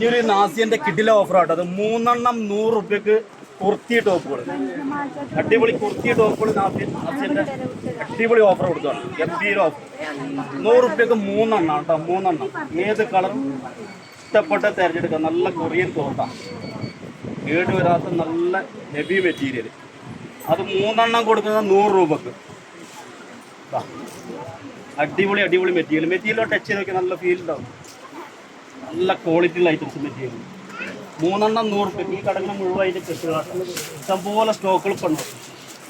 ഈ ഒരു നാസിയന്റെ കിഡിലെ ഓഫർ ആട്ടോ. അത് മൂന്നെണ്ണം നൂറ് റുപ്യക്ക് കുർത്തി ടോപ്പുകൾ അടിപൊളി കുർത്തി ടോപ്പുകൾ നാസിയന്റെ അടിപൊളി ഓഫർ കൊടുക്കുകയാണ് ഗംഭീര ഓഫർ നൂറ് റുപ്യക്ക് മൂന്നെണ്ണം കേട്ടോ മൂന്നെണ്ണം. ഏത് കളർ ഇഷ്ടപ്പെട്ട തിരഞ്ഞെടുക്കാം. നല്ല കൊറിയൻ തോട്ടാണ് കേട് വരാത്ത നല്ല ഹെവി മെറ്റീരിയൽ അത് മൂന്നെണ്ണം കൊടുക്കുന്നത് നൂറ് രൂപക്ക്. അടിപൊളി അടിപൊളി മെറ്റീരിയൽ മെറ്റീരിയലോ ടച്ച് ചെയ്ത് നോക്കിയാൽ നല്ല ഫീൽ ഉണ്ടാവും. നല്ല ക്വാളിറ്റി ഉള്ള ഐറ്റംസ് മെറ്റീരിയൽ മൂന്നെണ്ണം നൂറ് റുപ്യ ഈ കടക്കുന്ന മുഴുവതിന്റെ കെട്ടുകൾ ഇഷ്ടംപോലെ സ്റ്റോക്കുകൾ ഇപ്പം ഉണ്ട്.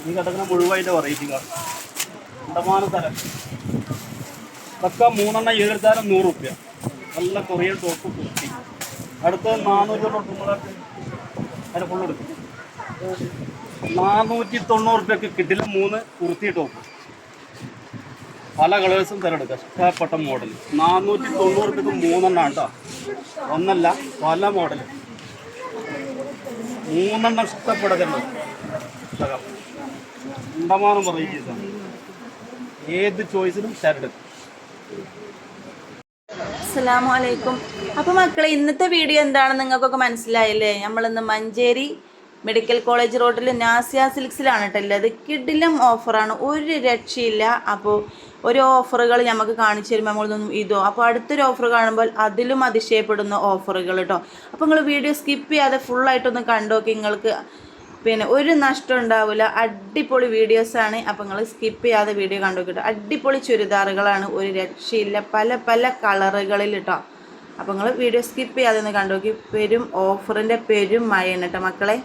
ഈ കടക്കുന്ന മുഴുവതിന്റെ വെറൈറ്റി കാണും അണ്ടമാന തരം. ഇതൊക്കെ മൂന്നെണ്ണം ഏഴെടുത്താലും നൂറ് റുപ്യ നല്ല കൊറിയൻ ടോപ്പ് കുർത്തി അടുത്ത് നാനൂറ്റി തൊണ്ണൂറ് അതിനെ ഫുള്ളെടുക്കും നാനൂറ്റി തൊണ്ണൂറ് റുപ്യക്ക് കിട്ടില്ല മൂന്ന് കുർത്തി ടോപ്പ് പല കളേഴ്സും തിരഞ്ഞെടുക്കുക ഇഷ്ടപ്പെട്ട മോഡൽ നാനൂറ്റി തൊണ്ണൂറ് റുപ്യക്ക് മൂന്നെണ്ണം കേട്ടോ ഒന്നല്ല പല മോഡൽ മൂന്നെണ്ണം ഇഷ്ടപ്പെടുന്നുണ്ട്. ഉണ്ടമാനം വെറൈറ്റീസാണ് ഏത് ചോയ്സിനും തിരഞ്ഞെടുക്കും. അസ്സലാമു അലൈക്കും. അപ്പോൾ മക്കളെ ഇന്നത്തെ വീഡിയോ എന്താണെന്ന് നിങ്ങൾക്കൊക്കെ മനസ്സിലായില്ലേ? നമ്മളിന്ന് മഞ്ചേരി മെഡിക്കൽ കോളേജ് റോഡിൽ നാസിയ സിൽക്സിലാണ് ഉള്ളത്. കിഡിലും ഓഫറാണ്. ഒരു രക്ഷയില്ല. അപ്പോൾ ഒരു ഓഫറുകൾ നമുക്ക് കാണിച്ചു തരുമ്പോൾ നമ്മളൊന്നും ഇതോ? അപ്പോൾ അടുത്തൊരു ഓഫർ കാണുമ്പോൾ അതിലും അതിശയപ്പെടുന്ന ഓഫറുകൾ കേട്ടോ. അപ്പോൾ നിങ്ങൾ വീഡിയോ സ്കിപ്പ് ചെയ്യാതെ ഫുള്ളായിട്ടൊന്ന് കണ്ടോക്കി നിങ്ങൾക്ക് പിന്നെ ഒരു നഷ്ടം ഉണ്ടാവില്ല അടിപൊളി വീഡിയോസാണ് അപ്പോൾ നിങ്ങൾ സ്കിപ്പ് ചെയ്യാതെ വീഡിയോ കണ്ടു കേട്ടോ. അടിപൊളി ചുരിദാറുകളാണ്. ഒരു രക്ഷയില്ല. പല പല കളറുകളിൽ കേട്ടോ. അപ്പോൾ നിങ്ങൾ വീഡിയോ സ്കിപ്പ് ചെയ്യാതെ ഒന്ന് കണ്ടു നോക്കി പെരും ഓഫറിന്റെ പെരും മഴയാണ് കേട്ടോ മക്കളെ.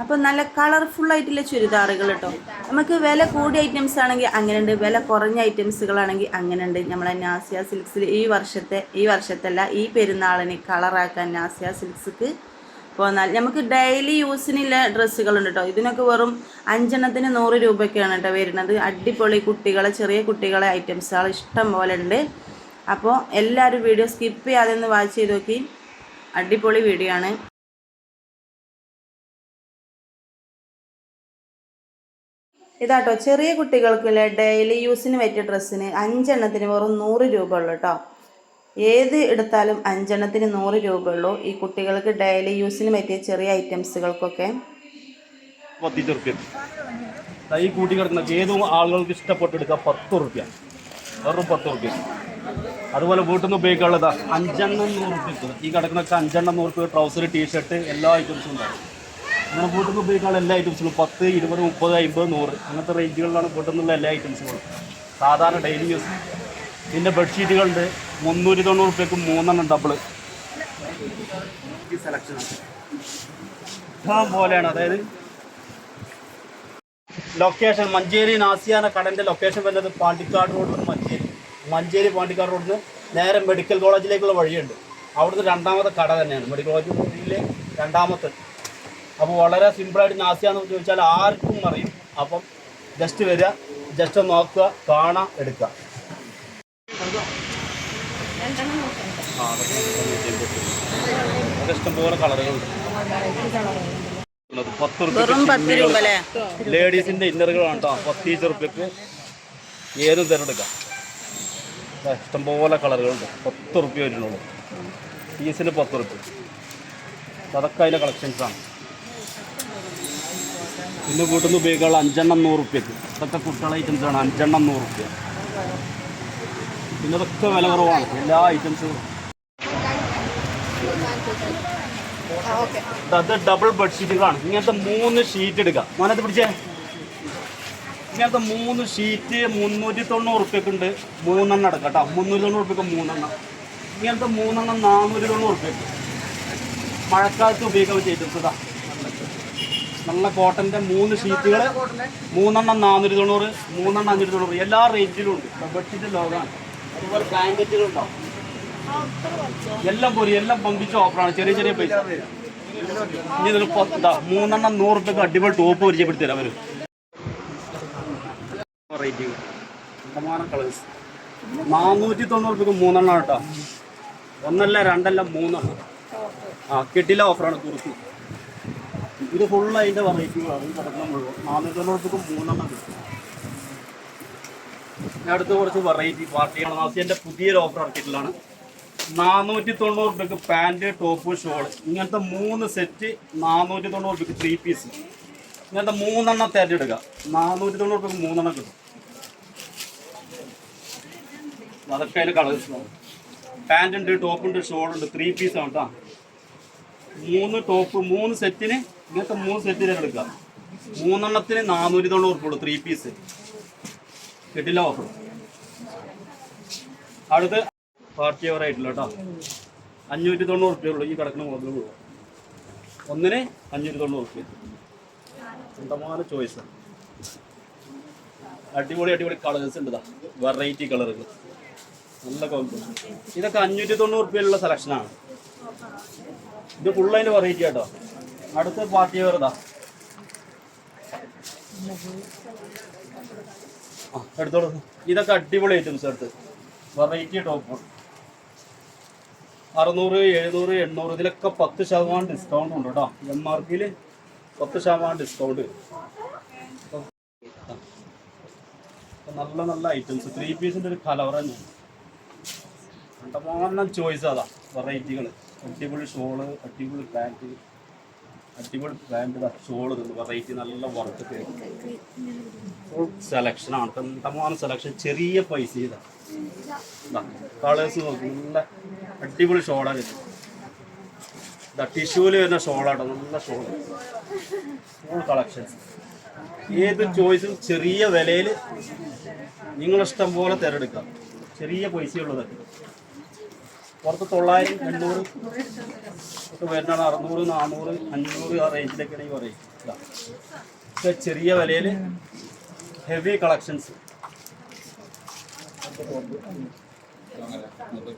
അപ്പോൾ നല്ല കളർഫുൾ ആയിട്ടുള്ള ചുരിദാറുകൾ കേട്ടോ നമുക്ക് വില കൂടിയ ഐറ്റംസ് ആണെങ്കിൽ അങ്ങനെയുണ്ട് വില കുറഞ്ഞ ഐറ്റംസുകളാണെങ്കിൽ അങ്ങനെയുണ്ട്. നമ്മളെ നാസിയ സിൽക്സിൽ ഈ വർഷത്തെ ഈ വർഷത്തല്ല ഈ പെരുന്നാളിന് കളറാക്കാൻ നാസിയ സിൽക്സ്ക്ക് പോന്നാൽ നമുക്ക് ഡെയിലി യൂസിനുള്ള ഡ്രസ്സുകളുണ്ട് കേട്ടോ ഇതിനൊക്കെ വെറും അഞ്ചെണ്ണത്തിന് നൂറ് രൂപയ്ക്കാണ് കേട്ടോ വരുന്നത്. അടിപൊളി കുട്ടികളെ ചെറിയ കുട്ടികളെ ഐറ്റംസുകൾ ഇഷ്ടം പോലെ ഉണ്ട്. അപ്പോൾ എല്ലാവരും വീഡിയോ സ്കിപ്പ് ചെയ്യാതെ ഒന്ന് വാച്ച് ചെയ്ത് നോക്കി. അടിപൊളി വീഡിയോ ആണ്. ഇതാട്ടോ ചെറിയ കുട്ടികൾക്കുള്ള ഡെയിലി യൂസിന് പറ്റിയ ഡ്രസ്സിന് അഞ്ചെണ്ണത്തിന് വെറും നൂറ് രൂപ ഉള്ളു കേട്ടോ ഏത് എടുത്താലും അഞ്ചെണ്ണത്തിന് നൂറ് രൂപ ഉള്ളൂ ഈ കുട്ടികൾക്ക് ഡെയിലി യൂസിന് പറ്റിയ ചെറിയ ഐറ്റംസുകൾക്കൊക്കെ. റുപ്യ. ഈ കൂട്ടി കിടക്കുന്ന ഏത് ആളുകൾക്ക് ഇഷ്ടപ്പെട്ടെടുക്കുക പത്ത് റുപ്യ. വെറും പത്ത് റുപ്യ. അതുപോലെ വീട്ടിൽ നിന്ന് ഉപയോഗിക്കാനുള്ളതാ അഞ്ചെണ്ണം നൂറ് റുപ്യ. ഈ കിടക്കുന്നൊക്കെ അഞ്ചെണ്ണം നൂറ് റുപ്യ ട്രൗസർ ടീഷർട്ട് എല്ലാ ഐറ്റംസും ഉണ്ടാവും. അങ്ങനെ വീട്ടിൽ ഉപയോഗിക്കാനുള്ള എല്ലാ ഐറ്റംസുകളും പത്ത് ഇരുപത് മുപ്പത് അമ്പത് നൂറ്. അങ്ങനത്തെ റേഞ്ചുകളിലാണ് പൊട്ടുന്നുള്ള എല്ലാ ഐറ്റംസുകളും സാധാരണ ഡെയിലി യൂസ് പിന്നെ ബെഡ്ഷീറ്റുകളുണ്ട് മുന്നൂറ്റി തൊണ്ണൂറ് റുപ്യക്ക് മൂന്നെണ്ണം ഡബിൾ ഇഷ്ടം പോലെയാണ്. അതായത് ലൊക്കേഷൻ മഞ്ചേരി നാസിയാന കടന്റെ ലൊക്കേഷൻ വരുന്നത് പാണ്ടിക്കാട് റോഡിൽ മഞ്ചേരി. മഞ്ചേരി പാണ്ടിക്കാട് റോഡിൽ നിന്ന് നേരെ മെഡിക്കൽ കോളേജിലേക്കുള്ള വഴിയുണ്ട്. അവിടുന്ന് രണ്ടാമത്തെ കട തന്നെയാണ്. മെഡിക്കൽ കോളേജിലെ രണ്ടാമത്തെ. അപ്പോൾ വളരെ സിമ്പിളായിട്ട് നാസിയാന്ന് ചോദിച്ചാൽ ആർക്കും അറിയും. അപ്പം ജസ്റ്റ് വരിക ജസ്റ്റ് നോക്കുക കാണാം എടുക്കുക. ഇഷ്ടംപോലെ കളറുകളുണ്ട്. പത്ത് റുപ്യ ലേഡീസിന്റെ ഇന്നറുകളാണ് കേട്ടോ. പത്തീസ് റുപ്യക്ക് ഏതും തിരഞ്ഞെടുക്കാം. ഇഷ്ടംപോലെ കളറുകളുണ്ട്. പത്ത് റുപ്യ വരുന്നുള്ളൂ. പീസിന് പത്ത് റുപ്യ അതൊക്കെ അതിന്റെ കളക്ഷൻസാണ് പിന്നെ വീട്ടിൽ നിന്ന് ഉപയോഗിക്കാനുള്ള അഞ്ചെണ്ണം നൂറ് റുപ്യക്ക് ഇതൊക്കെ കുട്ടികളെ ഐറ്റംസാണ് അഞ്ചെണ്ണം നൂറ് റുപ്യ പിന്നെ ഇതൊക്കെ വില കുറവാണ്. എല്ലാ ഐറ്റംസും അത് ഡബിൾ ബെഡ്ഷീറ്റുകളാണ് ഇങ്ങനത്തെ മൂന്ന് ഷീറ്റ് എടുക്കാം മോനത് പിടിച്ചേ. ഇങ്ങനത്തെ മൂന്ന് ഷീറ്റ് മുന്നൂറ്റി തൊണ്ണൂറ് റുപ്യക്ക് ഉണ്ട്. മൂന്നെണ്ണം എടുക്കാം കേട്ടോ മുന്നൂറ്റി തൊണ്ണൂറ് റുപ്യക്ക് മൂന്നെണ്ണം. ഇങ്ങനത്തെ മൂന്നെണ്ണം നാനൂറ്റി തൊണ്ണൂറ് റുപ്യക്ക് മഴക്കാലത്ത് ഉപയോഗിക്കാൻ പറ്റിയ ഐറ്റംസ് ഇതാ. നല്ല കോട്ടന്റെ മൂന്ന് ഷീറ്റുകൾ മൂന്നെണ്ണം നാനൂറ്റി തൊണ്ണൂറ് മൂന്നെണ്ണം അഞ്ഞൂറ്റി തൊണ്ണൂറ് എല്ലാ റേഞ്ചിലും ഉണ്ട്. ബെഡ്ഷീറ്റ് ലോകാണ് അതുപോലെ ബ്ലാങ്കറ്റുകൾ ഉണ്ടാവും. എല്ലാം പോരി എല്ലാം പമ്പിച്ച ഓഫറാണ് ചെറിയ ചെറിയ പൈസ. ഇനി ഇതിൽ ഇതാ മൂന്നെണ്ണം നൂറ് റുപ്യക്ക് അടിപൊളി ടോപ്പ് പരിചയപ്പെടുത്തി തരാം അവർ കളേഴ്സ് നാനൂറ്റി തൊണ്ണൂറ് റുപ്യക്ക് മൂന്നെണ്ണം കേട്ടോ. ഒന്നല്ല രണ്ടല്ല മൂന്നെണ്ണം. ആ കിട്ടില്ല ഓഫറാണ് കുറിച്ച് ഇത് ഫുൾ അതിന്റെ വെറൈറ്റികളാണ് ഈ കിടക്കുന്ന മുഴുവൻ. നാനൂറ്റി തൊണ്ണൂറ് റുപ്യക്ക് മൂന്നെണ്ണം കിട്ടും. അടുത്ത് കുറച്ച് വെറൈറ്റി പാർട്ടിയാണ് നാസിന്റെ പുതിയൊരു ഓഫർ ഇറക്കിയിട്ടുള്ളതാണ്. നാനൂറ്റി തൊണ്ണൂറ് രൂപയ്ക്ക് പാന്റ് ടോപ്പ് ഷോൾ ഇങ്ങനത്തെ മൂന്ന് സെറ്റ് നാനൂറ്റി തൊണ്ണൂറ് രൂപയ്ക്ക് ത്രീ പീസ് ഇങ്ങനത്തെ മൂന്നെണ്ണം തിരഞ്ഞെടുക്കുക നാനൂറ്റി തൊണ്ണൂറ് രൂപയ്ക്ക് മൂന്നെണ്ണം കിട്ടും. അതൊക്കെ അതിന്റെ കളേഴ്സ് പാന്റ് ഉണ്ട് ടോപ്പ് ഉണ്ട് ഷോൾ ഉണ്ട് ത്രീ പീസ് ആണ് കേട്ടോ മൂന്ന് ടോപ്പ് മൂന്ന് സെറ്റിന് ഇങ്ങനത്തെ മൂന്ന് സെറ്റിന് എടുക്കാം മൂന്നെണ്ണത്തിന് നാനൂറ്റി തൊണ്ണൂറ് ഉറുപ്പുള്ളൂ ത്രീ പീസ് കിട്ടില്ല ഓഫർ അടുത്ത് പാർട്ടി ഓവർ ആയിട്ടില്ല കേട്ടോ അഞ്ഞൂറ്റി തൊണ്ണൂറ് റുപ്യ ഉള്ളൂ. ഈ കിടക്കുന്ന മുതൽ മുഴുവൻ. ഒന്നിന് അഞ്ഞൂറ്റി തൊണ്ണൂറ് റുപ്യ സ്വന്തமான ചോയ്സ് അടിപൊളി അടിപൊളി കളേഴ്സ് ഉണ്ട് വെറൈറ്റി കളറുകൾ നല്ല കോമ്പിനേഷൻ ഇതൊക്കെ അഞ്ഞൂറ്റി തൊണ്ണൂറ് റുപ്യയിലുള്ള സെലക്ഷനാണ് ഇത് ഫുൾ അതിന്റെ വെറൈറ്റി കേട്ടോ അടുത്ത പാർട്ടി വേറെതാ എടുത്തോളൂ. ഇതൊക്കെ അടിപൊളി ഐറ്റംസ് എടുത്ത്. വെറൈറ്റി ടോപ്പ് അറുന്നൂറ് എഴുന്നൂറ് എണ്ണൂറ് ഇതിലൊക്കെ പത്ത് ശതമാനം ഡിസ്കൗണ്ട് ഉണ്ട് കേട്ടോ. എം ആർ പിയിൽ പത്ത് ശതമാനം ഡിസ്കൗണ്ട് നല്ല നല്ല ഐറ്റംസ് ത്രീ പീസിന്റെ ഒരു കലവറ ചോയ്സ് അതാ. വെറൈറ്റികൾ അടിപൊളി ഷോൾ അടിപൊളി പാന്റ് അടിപൊളി പാന്റ് ഷോൾ വെറൈറ്റി നല്ല വർക്ക് ഫുൾ സെലക്ഷനാണ് കണ്ടമാനം സെലക്ഷൻ ചെറിയ പൈസ കളേഴ്സ് നോക്കി. നല്ല അടിപൊളി ഷോളാണ് ഇതാ. ടിഷ്യൂൽ വരുന്ന ഷോളാട്ടോ നല്ല ഷോൾ. ഫുൾ കളക്ഷൻസ് ഏത് ചോയ്സും ചെറിയ വിലയിൽ നിങ്ങളിഷ്ടം പോലെ തിരഞ്ഞെടുക്കാം ചെറിയ പൈസയുള്ളതൊക്കെ പുറത്ത് തൊള്ളായിരം എണ്ണൂറ് ഒക്കെ വരുന്നതാണ്. അറുന്നൂറ് നാനൂറ് അഞ്ഞൂറ് ആ റേഞ്ചിലൊക്കെയാണ് ഈ പറയും ഇതാ. ചെറിയ വിലയിൽ ഹെവി കളക്ഷൻസ്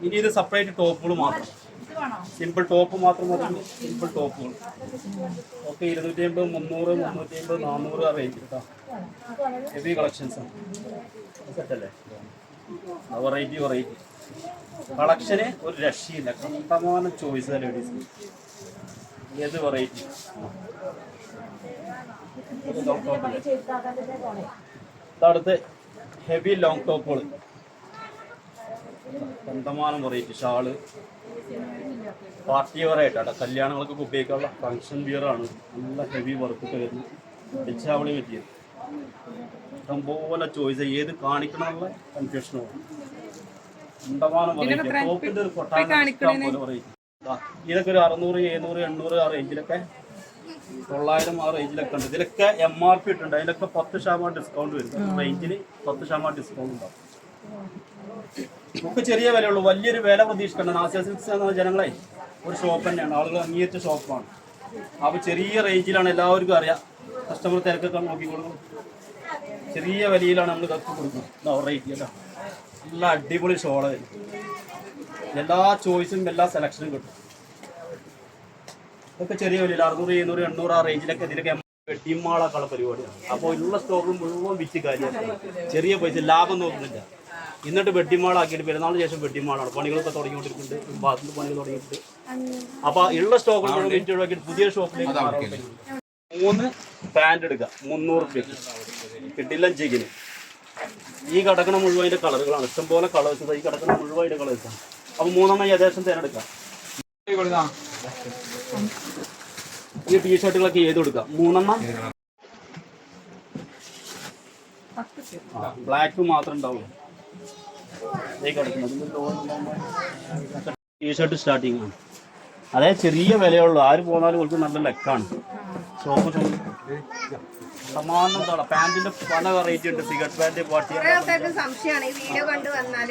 ഇനി ഇത് സെപ്പറേറ്റ് ടോപ്പുകൾ മാത്രം. സിമ്പിൾ ടോപ്പ് മാത്രം മതി. സിമ്പിൾ ടോപ്പുകൾ ഓക്കെ ഇരുന്നൂറ്റി അമ്പത് മുന്നൂറ് മുന്നൂറ്റി അമ്പത് നാനൂറ് ആ റേഞ്ച് കേട്ടോ ഹെവി കളക്ഷൻസ് ആണ്. സെറ്റല്ലേ വെറൈറ്റി വെറൈറ്റി കളക്ഷന് ഒരു രക്ഷയില്ല. കണ്ടമാനം ചോയ്സ് ലേഡീസ് ഏത് വെറൈറ്റി അടുത്ത് ഹെവി ലോങ് ടോപ്പുകൾ കണ്ടമാനം വെറൈറ്റി ഷാൾ. പാർട്ടി കല്യാണങ്ങൾക്ക് കല്യാണങ്ങൾക്കൊക്കെ ഉപയോഗിക്കാനുള്ള ഫങ്ഷൻ വിയറാണ് നല്ല ഹെവി വർക്കൊക്കെ വരുന്നു. ഇച്ചാവളി പറ്റിയത് ഇഷ്ടംപോലെ ചോയ്സ് ഏത് കാണിക്കണമെന്നുള്ള കൺഫ്യൂഷനാണ് ഇതൊക്കെ ഒരു അറുന്നൂറ് എഴുന്നൂറ് എണ്ണൂറ് ആ റേഞ്ചിലൊക്കെ തൊള്ളായിരം ആ റേഞ്ചിലൊക്കെ ഉണ്ട്. ഇതിലൊക്കെ എം ആർ പി ഇട്ടുണ്ട് അതിലൊക്കെ പത്ത് ശതമാനം ഡിസ്കൗണ്ട് വരും. റേഞ്ചിൽ പത്ത് ശതമാനം ഡിസ്കൗണ്ട് ഉണ്ടാവും. നമുക്ക് ചെറിയ വിലയുള്ളൂ. വലിയൊരു വില പ്രതീക്ഷിക്കണം നാസിയ സിൽക്സ് എന്ന ജനങ്ങളെ ഒരു ഷോപ്പ് തന്നെയാണ്. ആളുകൾ അംഗീകരിച്ച ഷോപ്പാണ് അപ്പോൾ ചെറിയ റേഞ്ചിലാണ് എല്ലാവർക്കും അറിയാം. കസ്റ്റമർ തിരക്കൊക്കെ നോക്കി കൊടുക്കും ചെറിയ വിലയിലാണ് നമ്മൾ ഇതൊക്കെ കൊടുക്കുന്നത്. റേറ്റ് അല്ല നല്ല അടിപൊളി ഷോൾ എല്ലാ ചോയ്സും എല്ലാ സെലക്ഷനും കിട്ടും. ഇതൊക്കെ ചെറിയ വിലയിൽ അറുന്നൂറ് എഴുന്നൂറ് എണ്ണൂറ് ആ റേഞ്ചിലൊക്കെ ഇതിലൊക്കെ വെട്ടിമാളാക്കുള്ള പരിപാടിയാണ്. അപ്പോൾ ഉള്ള സ്റ്റോക്ക് മുഴുവൻ വിറ്റ് കാര്യമാണ് ചെറിയ പൈസ ലാഭം നോക്കുന്നില്ല. എന്നിട്ട് വെട്ടിമാളാക്കിയിട്ട് പെരുന്നാളിന് ശേഷം വെട്ടിമാളാണ് പണികളൊക്കെ തുടങ്ങിക്കൊണ്ടിരിക്കുന്നുണ്ട്. ബാത്റൂം പണികൾ തുടങ്ങിയിട്ടുണ്ട്. അപ്പോൾ ഉള്ള സ്റ്റോക്ക് മുഴുവൻ വിറ്റ് ഒഴിവാക്കിയിട്ട് പുതിയ ഷോപ്പിലേക്ക് മൂന്ന് പാന്റ് എടുക്കുക. മുന്നൂറ് രൂപ കിട്ടില്ല ജിഗിന്. ഈ കിടക്കണ മുഴുവൻ അതിന്റെ കളറുകളാണ്. ഇഷ്ടംപോലെ കളേഴ്സ് ഈ കിടക്കുന്ന മുഴുവൻ അതിന്റെ കളേഴ്സാണ് അപ്പോൾ മൂന്നെണ്ണം ഏകദേശം തിരഞ്ഞെടുക്കാം ഈ ടീഷർട്ടുകളൊക്കെ ഏത് കൊടുക്കാം മൂന്നെണ്ണം? ബ്ലാക്ക് മാത്രം ഉണ്ടാവും ടീഷർട്ട് സ്റ്റാർട്ടിങ് ആണ്. അതായത് ചെറിയ വിലയുള്ളൂ ആര് പോന്നാലും അവർക്ക് നല്ല ലെക്കാണ് ഷോപ്പ്. സമാനം പാന്റിന്റെ പല വെറൈറ്റി ഉണ്ട്. സിഗരറ്റ് പാന്റ് പാട്ടി സംശയമാണ്. ഈ വീഡിയോ കണ്ടു വന്നാൽ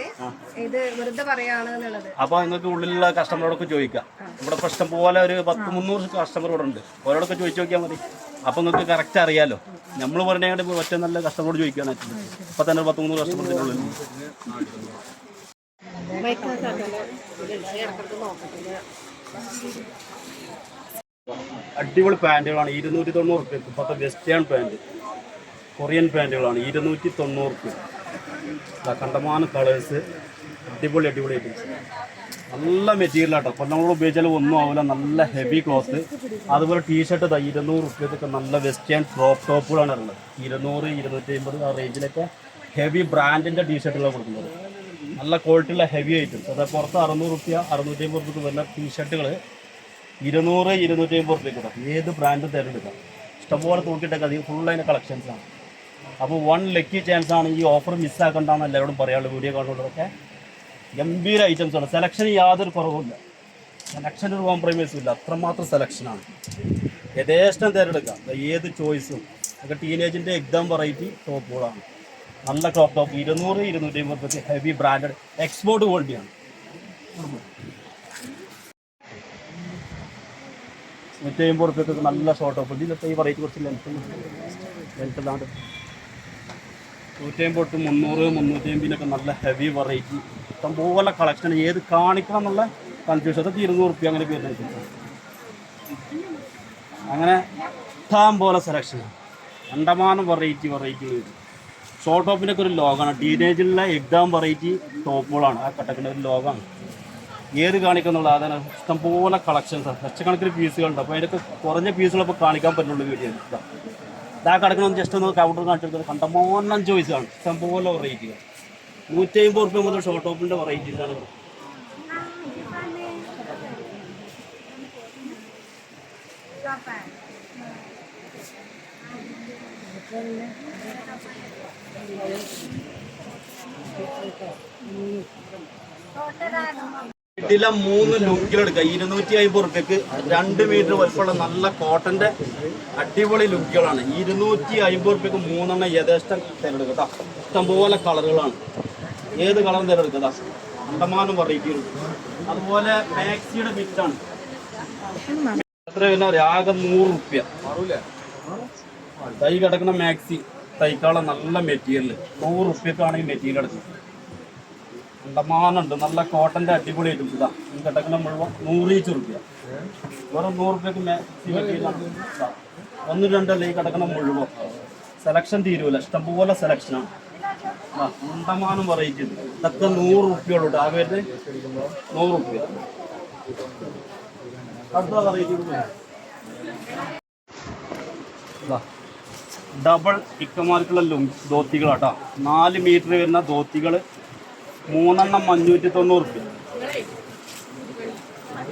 ഇത് വെറുതെ പറയാണെന്നുള്ളത് അപ്പൊ നിങ്ങൾക്ക് ഉള്ളിലുള്ള കസ്റ്റമറോടൊക്കെ ചോദിക്കാം. ഇവിടെ പ്രശ്നം ഇഷ്ടം പോലെ ഒരു പത്ത് മുന്നൂറ് കസ്റ്റമർ ഇവിടെ ഉണ്ട്. ഓരോടൊക്കെ ചോദിച്ചു നോക്കിയാൽ മതി. അപ്പൊ നിങ്ങൾക്ക് കറക്റ്റ് അറിയാലോ. നമ്മൾ പറഞ്ഞാൽ ഒറ്റ നല്ല കസ്റ്റമറോട് ചോദിക്കാൻ ഇപ്പൊ തന്നെ ഒരു പത്ത് മുന്നൂറ് കസ്റ്റമർ ഉള്ളിൽ അടിപൊളി പാന്റുകളാണ്. ഇരുന്നൂറ്റി തൊണ്ണൂറ് റുപ്യ ഇപ്പോഴത്തെ വെസ്റ്റേൺ പാന്റ് കൊറിയൻ പാന്റുകളാണ്. ഇരുന്നൂറ്റി തൊണ്ണൂറ് റുപ്യ കണ്ടമാന കളേഴ്സ് അടിപൊളി അടിപൊളി ഐറ്റംസ് നല്ല മെറ്റീരിയൽ ആട്ടോ. കൊല്ലങ്ങൾ ഉപയോഗിച്ചാൽ ഒന്നും ആവില്ല നല്ല ഹെവി ക്ലോത്ത് അതുപോലെ ടീഷർട്ട് ഇതാ ഇരുന്നൂറ് റുപ്യത്തൊക്കെ നല്ല വെസ്റ്റേൺ ക്രോപ്പ് ടോപ്പുകളാണ് ഉള്ളത് ഇരുന്നൂറ് ഇരുന്നൂറ്റി അമ്പത് ആ റേഞ്ചിലൊക്കെ ഹെവി ബ്രാൻഡിന്റെ ടീഷർട്ടുകളാണ് കൊടുക്കുന്നത്. നല്ല ക്വാളിറ്റിയുള്ള ഹെവി ഐറ്റംസ് അതായത് പുറത്ത് അറുന്നൂറ് റുപ്യ അറുന്നൂറ്റി അമ്പത് റുപ്യ വരുന്ന ടീഷർട്ടുകൾ ഇരുന്നൂറ് ഇരുന്നൂറ്റി അമ്പത് റുപ്യ കിട്ടും. ഏത് ബ്രാൻഡ് തിരഞ്ഞെടുക്കാം ഇഷ്ടംപോലെ തൂക്കിയിട്ടൊക്കെ അധികം ഫുൾ അതിന്റെ കളക്ഷൻസാണ് അപ്പോൾ വൺ ലക്കി ചാൻസ് ആണ് ഈ ഓഫർ മിസ്സാക്കണ്ടെന്ന് എല്ലാവരോടും പറയാനുള്ളത്. വീഡിയോ കാണുന്നതൊക്കെ ഗംഭീര ഐറ്റംസ് ആണ്. സെലക്ഷൻ യാതൊരു കുറവുമില്ല സെലക്ഷൻ ഒരു കോംപ്രമൈസും ഇല്ല. അത്രമാത്രം സെലക്ഷനാണ് യഥേഷ്ടം തിരഞ്ഞെടുക്കാം ഏത് ചോയ്സും ഒക്കെ ടീനേജിന്റെ എക്സാം വെറൈറ്റി ടോപ്പുകളാണ് നല്ല ക്രോപ്പ് ടോപ്പ് ഇരുന്നൂറ് ഇരുന്നൂറ്റി അമ്പത് ഹെവി ബ്രാൻഡഡ് എക്സ്പോർട്ട് ക്വാളിറ്റിയാണ് നൂറ്റി അമ്പത് റുപ്യക്ക് നല്ല ഷോർട്ട് ഓഫ് ഇതിലൊക്കെ ഈ വെറൈറ്റി കുറച്ച് ലെങ്ത്ത് ലെങ്ത്ത് ഇല്ലാണ്ട് നൂറ്റി അമ്പത് മുന്നൂറ് മുന്നൂറ്റി അമ്പതിനൊക്കെ നല്ല ഹെവി വെറൈറ്റി ഇഷ്ടംപോലെ കളക്ഷൻ ഏത് കാണിക്കണം എന്നുള്ള കൺഫ്യൂഷൻ അതൊക്കെ ഇരുന്നൂറ് റുപ്യ അങ്ങനെ പേര് അങ്ങനെ ഇഷ്ടം പോലെ സെലക്ഷൻ അണ്ടമാനം വെറൈറ്റി വെറൈറ്റി വരും ഷോർട്ട് ടോപ്പിനൊക്കെ ഒരു ലോഗാണ് ടീനേജിലുള്ള എക്സാം വെറൈറ്റി ടോപ്പുകളാണ് ആ കട്ടക്കിന്റെ ഒരു ലോഗാണ് ഏത് കാണിക്കുന്നുള്ള അതാണ് ഇഷ്ടംപോലെ കളക്ഷൻസ് ലക്ഷക്കണക്കിന് പീസുകളുണ്ട് അപ്പോൾ അതിനൊക്കെ കുറഞ്ഞ പീസുകളപ്പോൾ കാണിക്കാൻ പറ്റുള്ളൂ വീഡിയോ ഇതാ കിടക്കണം ജസ്റ്റ് ഒന്ന് കൗണ്ടർ കാണിച്ചെടുത്തത് കണ്ടമോന്നം ആണ്. ഇഷ്ടംപോലെ വെറൈറ്റികൾ നൂറ്റി അമ്പത് റുപ്യ മുതൽ ഷോർട്ട് ടോപ്പിന്റെ വെറൈറ്റീസാണ് ഇതിലെ മൂന്ന് ലുക്കുകളെടുക്കുക ഇരുന്നൂറ്റി അമ്പത് റുപ്യക്ക് രണ്ട് മീറ്റർ വലുപ്പമുള്ള നല്ല കോട്ടന്റെ അടിപൊളി ലുക്കുകളാണ്. ഇരുന്നൂറ്റി അമ്പത് റുപ്യക്ക് മൂന്നെണ്ണം യഥേഷ്ടം തിരഞ്ഞെടുക്കുക ഇഷ്ടംപോലെ കളറുകളാണ്. ഏത് കളർ തിരഞ്ഞെടുക്കുക അണ്ടമാനം വെറൈറ്റി അതുപോലെ മാക്സിയുടെ ബിറ്റാണ് എത്ര വില ആകെ നൂറ് റുപ്യ തൈ കിടക്കുന്ന മാക്സി തൈക്കാളെ നല്ല മെറ്റീരിയൽ നൂറ് റുപ്യക്കാണെങ്കിൽ മെറ്റീരിയൽ എടുക്കുന്നത് അണ്ടമാനുണ്ട് നല്ല കോട്ടന്റെ അടിപൊളി ഐറ്റംസ് ഇതാ. കിടക്കുന്ന മുഴുവൻ നൂറ് ഈച്ച് റുപ്യ വെറും നൂറ് റുപ്യക്ക് ഒന്ന് രണ്ടല്ല ഈ കിടക്കുന്ന മുഴുവൻ. സെലക്ഷൻ തീരുവല്ല ഇഷ്ടംപോലെ സെലക്ഷനാണ് കണ്ടമാനം വെറൈറ്റി ഉണ്ട്. ഇതൊക്കെ നൂറ് റുപ്യുള്ളൂ കേട്ടോ ആ പേര് നൂറ് റുപ്യ ഡബിൾ ഇക്കമാർക്കുള്ള ലുങ് ധോത്തികളാട്ടോ നാല് മീറ്റർ വരുന്ന ധോത്തികൾ മൂന്നെണ്ണം അഞ്ഞൂറ്റി തൊണ്ണൂറ് റുപ്യ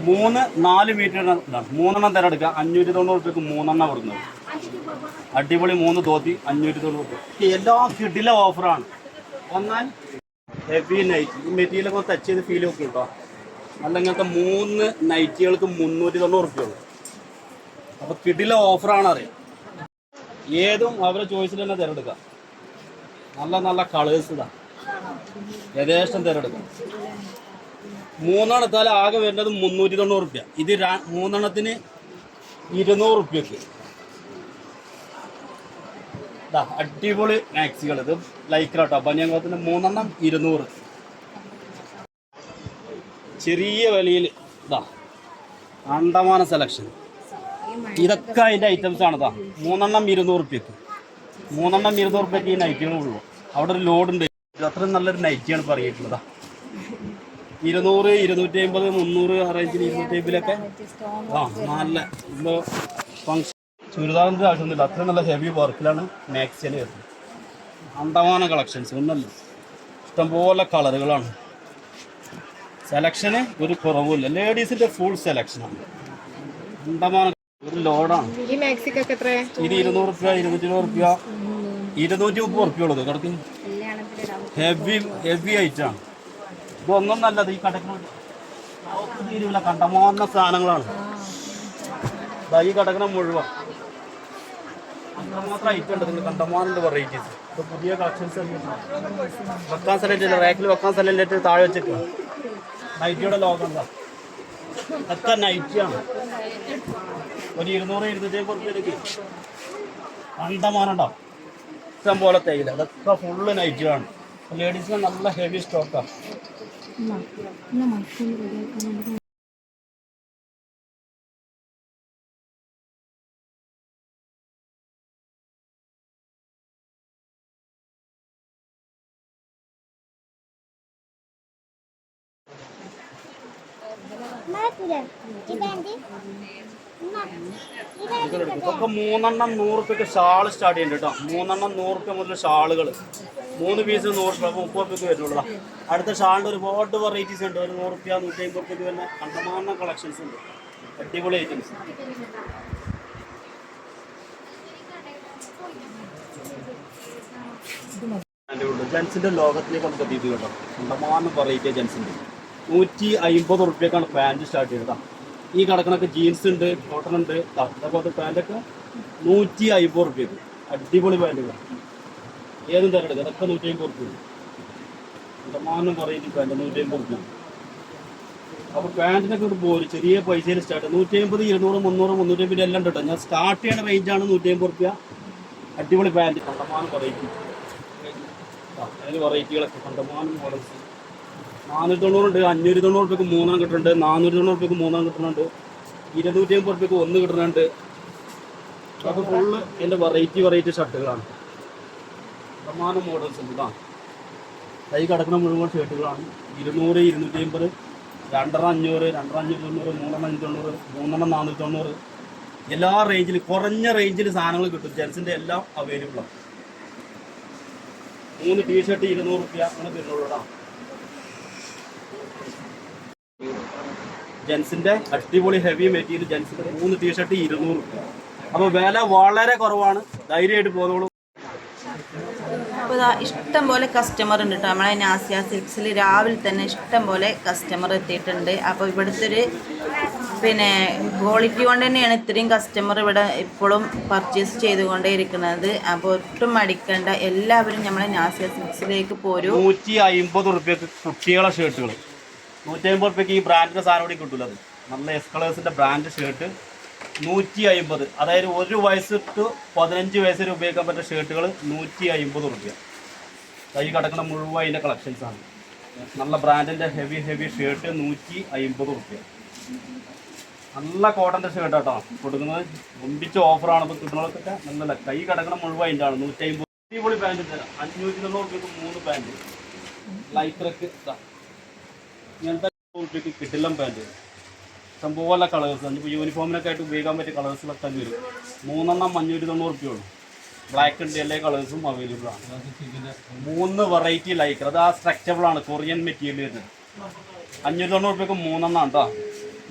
മൂന്ന് നാല് മീറ്റർ ഇതാണ് മൂന്നെണ്ണം എടുക്കുക അഞ്ഞൂറ്റി തൊണ്ണൂറ് റുപ്യക്ക് മൂന്നെണ്ണം കൊടുക്കുന്നത്. അടിപൊളി മൂന്ന് തോത്തി അഞ്ഞൂറ്റി തൊണ്ണൂറ് റുപ്യ എല്ലാ കിഡിലെ ഓഫറാണ് ഒന്നാൽ ഹെവി നൈറ്റ് ഈ മെറ്റീരിയലൊക്കെ ഒന്ന് ടച്ച് ചെയ്ത് ഫീൽ ഒക്കെ കേട്ടോ നല്ല ഇങ്ങനത്തെ മൂന്ന് നൈറ്റികൾക്ക് മുന്നൂറ്റി തൊണ്ണൂറ് റുപ്യ ഉള്ളൂ അപ്പോൾ കിഡിലെ ഓഫറാണ് അറിയാം. ഏതും അവരെ ചോയ്സിൽ തന്നെ തിരഞ്ഞെടുക്കാം. നല്ല നല്ല കളേഴ്സ് ഇതാ. യഥേഷ്ടം തിരഞ്ഞെടുക്കും. മൂന്നെണ്ണത്താൽ ആകെ വരുന്നത് മുന്നൂറ്റി തൊണ്ണൂറ് റുപ്യ. ഇത് മൂന്നെണ്ണത്തിന് ഇരുന്നൂറ് റുപ്യക്ക്. അടിപൊളി മാക്സികൾ ഇത്. ലൈക്കിലോട്ടോ. കേട്ടോ ബനിയങ്കോത്തിന് മൂന്നെണ്ണം ഇരുന്നൂറ്. ചെറിയ വിലയിൽ ഇതാ അണ്ടമാന സെലക്ഷൻ ഇതൊക്കെ അതിന്റെ ഐറ്റംസ് ആണ് ഇതാ മൂന്നെണ്ണം ഇരുന്നൂറ് റുപ്യക്ക്. മൂന്നെണ്ണം ഇരുന്നൂറ് റുപ്യക്ക് ഈ നൈറ്റുകളുള്ളൂ അവിടെ ഒരു ലോഡ് ഉണ്ട്. അത്രയും നല്ലൊരു നൈറ്റിയാണ് പറഞ്ഞിട്ടുള്ളത് ഇരുന്നൂറ് ഇരുന്നൂറ്റി അമ്പത് മുന്നൂറ് ആ റേഞ്ചിൽ ഇരുന്നൂറ്റി അമ്പതിലൊക്കെ ആ നല്ല ഇപ്പോൾ ഫങ്ഷൻ ചുരിദാറിന്റെ ആവശ്യമൊന്നുമില്ല. അത്രയും നല്ല ഹെവി വർക്കിലാണ് മാക്സിയിൽ വരുന്നത്. അണ്ടമാന കളക്ഷൻസ് ഒന്നല്ല ഇഷ്ടംപോലെ കളറുകളാണ്. സെലക്ഷന് ഒരു കുറവുമില്ല. ലേഡീസിന്റെ ഫുൾ സെലക്ഷനാണ് അണ്ടമാന ഒരു ലോഡാണ് ഇത് ഇരുന്നൂറ് റുപ്യ ഇരുന്നൂറ്റി ഇരുപത് റുപ്യ ഇരുന്നൂറ്റി മുപ്പത് റുപ്യ ഉള്ളത്? കിടക്ക്? ഹെവി ഹെവി ഐറ്റാണ് ഇതൊന്നും നല്ലത് ഈ കടക്കുന്ന തീരുവില്ല കണ്ടമാന്ന സാധനങ്ങളാണ്. ഈ കടക്കണ മുഴുവൻ. അത്രമാത്രം ഐറ്റം ഉണ്ട്. നിങ്ങൾ കണ്ടമാനുണ്ട് വെറൈറ്റീസ് ഇത് പുതിയ കളക്ഷൻസ് വെക്കാൻ സ്ഥലമില്ല റാക്കിൽ വെക്കാൻ സ്ഥലമില്ല താഴെ വെച്ചിട്ട്. നൈറ്റിയുടെ ലോകം എന്താ ഒക്കെ നൈറ്റിയാണ് ഒരു ഇരുന്നൂറ് ഇരുന്നൂറ്റി അമ്പത് റുപ്യയിലേക്ക് അണ്ടമാനുണ്ടാവും ഇഷ്ടം പോലെ തേയില അതൊക്കെ ഫുള്ള് നൈറ്റിലാണ് ലേഡീസിന് നല്ല ഹെവി സ്റ്റോക്കാണ് ഇതൊക്കെ മൂന്നെണ്ണം നൂറ് റുപ്യക്ക് ഷാൾ സ്റ്റാർട്ട് ചെയ്യുന്നുണ്ട് കേട്ടോ. മൂന്നെണ്ണം നൂറ് റുപ്യ മുതൽ ഷാളുകൾ മൂന്ന് പീസ് നൂറ് റുപ്യ അപ്പോൾ മുപ്പത് റുപ്യക്ക് വരുന്നുള്ളൂ അടുത്ത ഷാളിന്റെ ഒരുപാട് വെറൈറ്റീസ് ഉണ്ട്. ഒരു നൂറ് റുപ്യ നൂറ്റി അമ്പത് റുപ്യക്ക് തന്നെ കണ്ടമാനം കളക്ഷൻസ് ഉണ്ട്. അടിപൊളി ഐറ്റംസ് ജെൻസിന്റെ ലോകത്തിലേക്ക് നമുക്ക് എത്തിയിട്ട് കേട്ടോ. കണ്ടമാനം വെറൈറ്റി ജെൻസിന്റെ നൂറ്റി അമ്പത് റുപ്യക്കാണ് പാന്റ് സ്റ്റാർട്ട് ചെയ്തത്. ഈ കിടക്കണൊക്കെ ജീൻസ് ഉണ്ട് കോട്ടൺ ഉണ്ട്. ദാ ഇതേപോലത്തെ പാന്റൊക്കെ നൂറ്റി അമ്പത് റുപ്യത് അടിപൊളി പാന്റുകൾ ഏതും തരം എടുക്കുക അതൊക്കെ നൂറ്റി അമ്പത് റുപ്യ ശതമാനം വെറൈറ്റി പാന്റ് നൂറ്റി അമ്പത് റുപ്യ അപ്പോൾ പാന്റിനൊക്കെ ഒരു പോലും ചെറിയ പൈസയിൽ സ്റ്റാർട്ട് നൂറ്റി അമ്പത് ഇരുന്നൂറ് മുന്നൂറ് മുന്നൂറ്റി അമ്പത് എല്ലാം ഉണ്ട് ഞാൻ സ്റ്റാർട്ട് ചെയ്യുന്ന റേഞ്ചാണ് നൂറ്റി അമ്പത് റുപ്യ അടിപൊളി പാന്റ് കണ്ടമാനം വെറൈറ്റി അതിന് വെറൈറ്റികളൊക്കെ കണ്ടമാനം മോഡൽസ് നാനൂറ്റി തൊണ്ണൂറുണ്ട് അഞ്ഞൂറ്റി തൊണ്ണൂറ് റുപ്യക്ക് മൂന്നെണ്ണം കിട്ടുന്നുണ്ട് നാനൂറ്റി തൊണ്ണൂറ് റുപ്യക്ക് മൂന്നെണ്ണം കിട്ടുന്നുണ്ട് ഇരുന്നൂറ്റി അമ്പത് റുപ്യക്ക് ഒന്ന് കിട്ടുന്നുണ്ട്. അത് ഫുള്ള് എന്റെ വെറൈറ്റി വെറൈറ്റി ഷർട്ടുകളാണ് പ്രമാണ മോഡൽസ് ഉണ്ട് കേട്ടോ കൈ കിടക്കുന്ന മുഴുവൻ ഷർട്ടുകളാണ് ഇരുന്നൂറ് ഇരുന്നൂറ്റി അമ്പത് രണ്ടെണ്ണം അഞ്ഞൂറ് രണ്ടെണ്ണം അഞ്ഞൂറ്റി തൊണ്ണൂറ് മൂന്നെണ്ണം അഞ്ഞൂറ്റി തൊണ്ണൂറ് മൂന്നെണ്ണം നാനൂറ്റി തൊണ്ണൂറ് എല്ലാ റേഞ്ചിൽ കുറഞ്ഞ റേഞ്ചിൽ സാധനങ്ങൾ കിട്ടും. ജെൻസിന്റെ എല്ലാം അവൈലബിൾ ആണ്. മൂന്ന് ടീഷർട്ട് ഇരുന്നൂറ് റുപ്യ അങ്ങനെ വരുന്നുള്ളൂടാ ജെൻസിന്റെ അടിപൊളി ഹെവി മെറ്റീരിയൽ ജെൻസിന്റെ മൂന്ന് ടീഷർട്ട് ഇരുന്നൂറ് രൂപ അപ്പോൾ വില വളരെ കുറവാണ്. ധൈര്യമായിട്ട് പോന്നോളൂ. അപ്പോൾ ഇതാ ഇഷ്ടം പോലെ കസ്റ്റമർ ഉണ്ട് കേട്ടോ നമ്മളെ നാസിയ സിൽക്സിൽ രാവിലെ തന്നെ ഇഷ്ടം പോലെ കസ്റ്റമർ എത്തിയിട്ടുണ്ട്. അപ്പോൾ ഇവിടുത്തെ ഒരു പിന്നെ ക്വാളിറ്റി കൊണ്ട് തന്നെയാണ് ഇത്രയും കസ്റ്റമർ ഇവിടെ ഇപ്പോഴും പർച്ചേസ് ചെയ്തുകൊണ്ടേ ഇരിക്കുന്നത്. അപ്പോൾ ഒട്ടും മടിക്കേണ്ട. എല്ലാവരും നമ്മളെ നാസിയ സിൽക്സിലേക്ക് പോരും. നൂറ്റി അമ്പത് റുപ്യക്ക് കുട്ടികളെ ഷർട്ടുകൾ നൂറ്റി അമ്പത് റുപ്യക്ക് ഈ ബ്രാൻഡിന്റെ സാധനം കൂടി കിട്ടൂല അത്. നല്ല എസ്കളേഴ്സിന്റെ ബ്രാൻഡ് ഷർട്ട് നൂറ്റി അമ്പത് അതായത് ഒരു വയസ്സ് ടു പതിനഞ്ച് വയസ്സ് വരെ ഉപയോഗിക്കാൻ പറ്റുന്ന ഷർട്ടുകൾ നൂറ്റി അമ്പത് റുപ്യ. കൈ കിടക്കുന്ന മുഴുവൻ അതിന്റെ കളക്ഷൻസ് ആണ്. നല്ല ബ്രാൻഡിന്റെ ഹെവി ഹെവി ഷർട്ട് നൂറ്റി അമ്പത് റുപ്യ. നല്ല കോട്ടന്റെ ഷർട്ട് കേട്ടോ കൊടുക്കുന്നത് ഒമ്പിച്ച ഓഫറാണ് ഇപ്പോൾ കിട്ടുന്നതൊക്കെ നല്ല കൈ കിടക്കുന്ന മുഴുവൻ അതിന്റെ ആണ്. നൂറ്റി അമ്പത് അടിപൊളി പാന്റ് തരാം. അഞ്ഞൂറ്റി തൊണ്ണൂറ് റുപ്യക്ക് മൂന്ന് പാന്റ് ലൈത്രക്ക് ഇങ്ങനത്തെ കുട്ടിക്ക് കിട്ടില്ല പാന്റ് ഇഷ്ടംപോലെ കളേഴ്സ് ഇപ്പോൾ യൂണിഫോമിനൊക്കെ ആയിട്ട് ഉപയോഗിക്കാൻ പറ്റിയ കളേഴ്സിലൊക്കെ തന്നെ വരും മൂന്നെണ്ണം അഞ്ഞൂറ്റി തൊണ്ണൂറ് റുപ്യ ഉള്ളൂ. ബ്ലാക്ക് ഉണ്ട് എല്ലാ കളേഴ്സും അവൈലബിൾ ആണ്. മൂന്ന് വെറൈറ്റി ലൈക്കർ അത് ആ സ്ട്രക്ചബിൾ ആണ് കൊറിയൻ മെറ്റീരിയൽ വരുന്നത്. അഞ്ഞൂറ്റി തൊണ്ണൂറ് റുപ്യക്ക് മൂന്നെണ്ണം കേട്ടോ